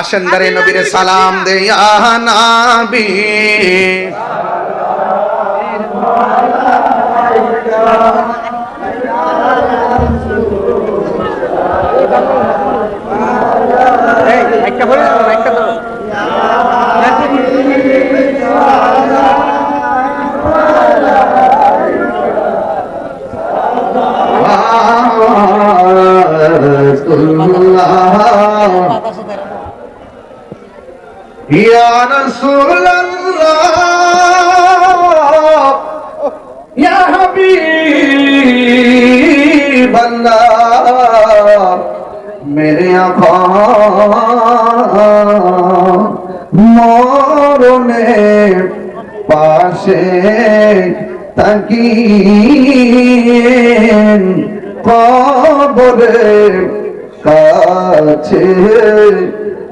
আসেন দারে নবীরে সালাম দে ইয়া নাবি। একটা বলে দাও يا رسول الله يا حبيب الله میرے آقا মরণে পাশে তাকিয়েন কবরে কাছে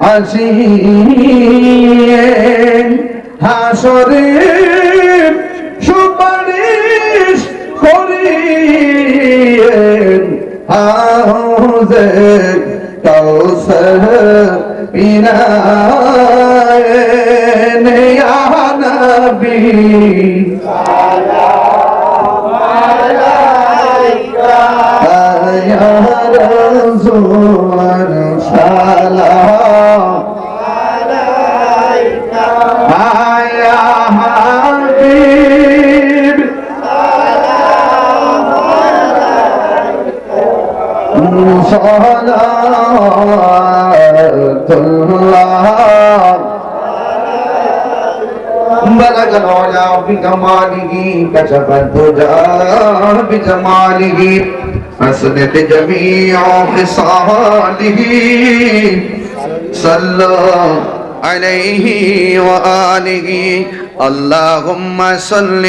আসি হাসরে সুপারিশ করিয়েন হাউজে কাউসার পিনায়েন ইয়া নবী। يا صلاة الله بلغ العلا بكماله كشف الدجى بجماله حسنت جميع خصاله. صلى عليه وآله. اللهم صل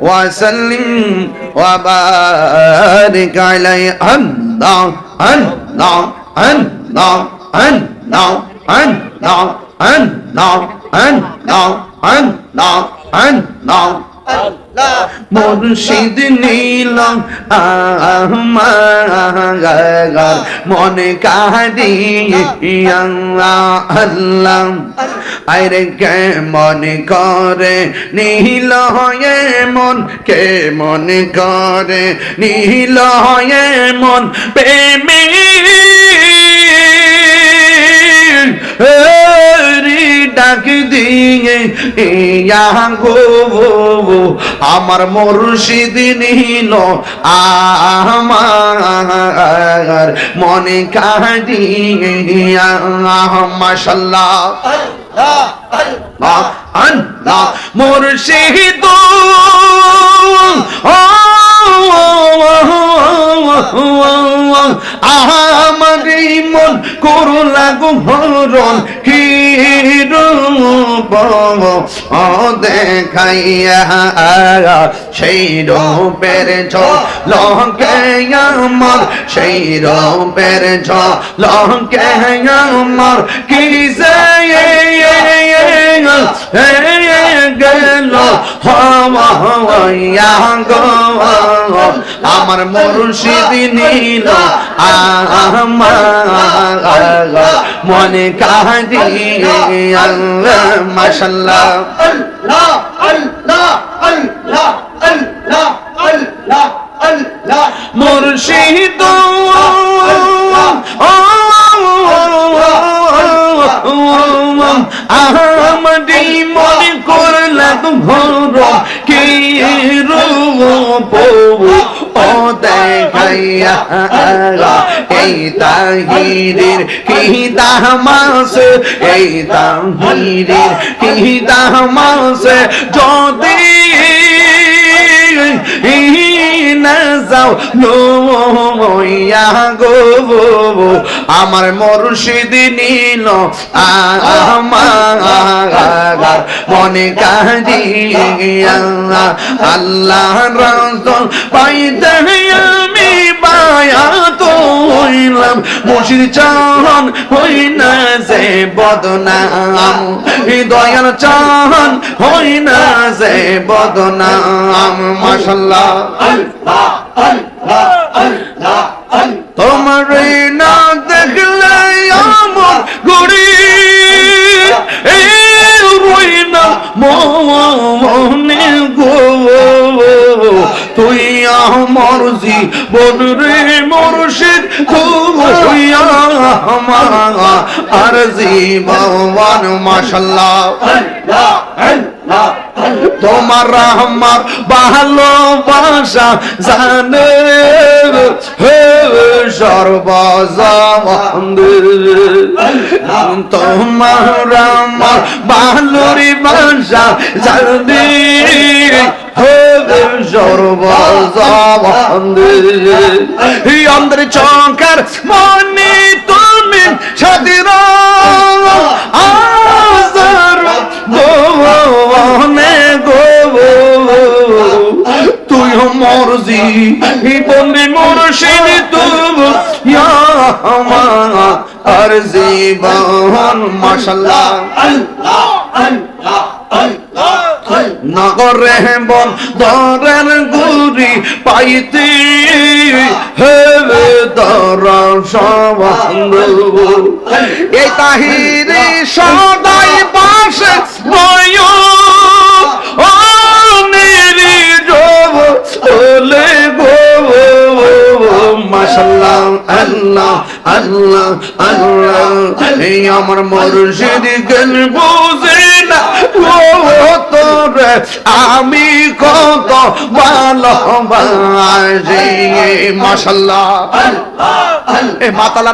وسلم وبارك عليه. الله الله الله الله الله الله الله الله الله মুর্শিদ নীল আমার মনে কাহিয়া আল্লাহ আরে কে মনে করে, নীল হয়ে মন, কে মনে করে, নীল হয়ে মন, প্রেমী। দিয়ে ইয়া গো আমার মুর্শিদ নিল আমার মনে কাহিয়া মাশাল্লাহ। মুর্শিদ। আমার মন করু লাগু ভরণ কি দেখাইয়া সেই রূপের লঙ্কে আমার সেই রূপের লঙ্কে আমার কি যে হওয়া গো আমার মুর্শিদ নীল আমার। মনে কাহি আল্লাহ, মাশাল্লাহ। আল্লাহ আল্লাহ আল্লাহ আল্লাহ আল্লাহ আল্লাহ মুর্শিদ। মনে করলাম ভোর কি রূপ ও দেখাইয়া এই তাহিরের কি দামাস এই তাহিরের কি দামাস যদি না যাও লইয়া গো আমার মুর্শিদ নীল আমার মনে কাজিয়া আল্লাহ রাসূল পাইতে আমি হইলাম মুর্শিদ চাহন হই না যে বদনাম। হৃদয়ের চাহন হই না যে বদনাম। মাসাল্লাহ তোমার না বনরে মুর্শিদ, তুমি আমার আর জীবন মাশাল্লাহ। তোমার আমার ভালোবাসা জানে তোমার আমার ভালোরি বাসা জানে চঙ্কার মনে তুমি গোব। তুই মরজি বন্দি মুর্শিদ তবু। আর জীবন, মাশাল্লাহ। আল্লাহ আল্লাহ আল্লাহ। নগরে বন দরের গুরি পাইতে। হে দর সবন্ধু এই তাহিরে সদাই পাশে মুর্শিদ বুঝে না। ও তোরে আমি কত ভালোবাসি। মাশাল্লাহ এ মাতালার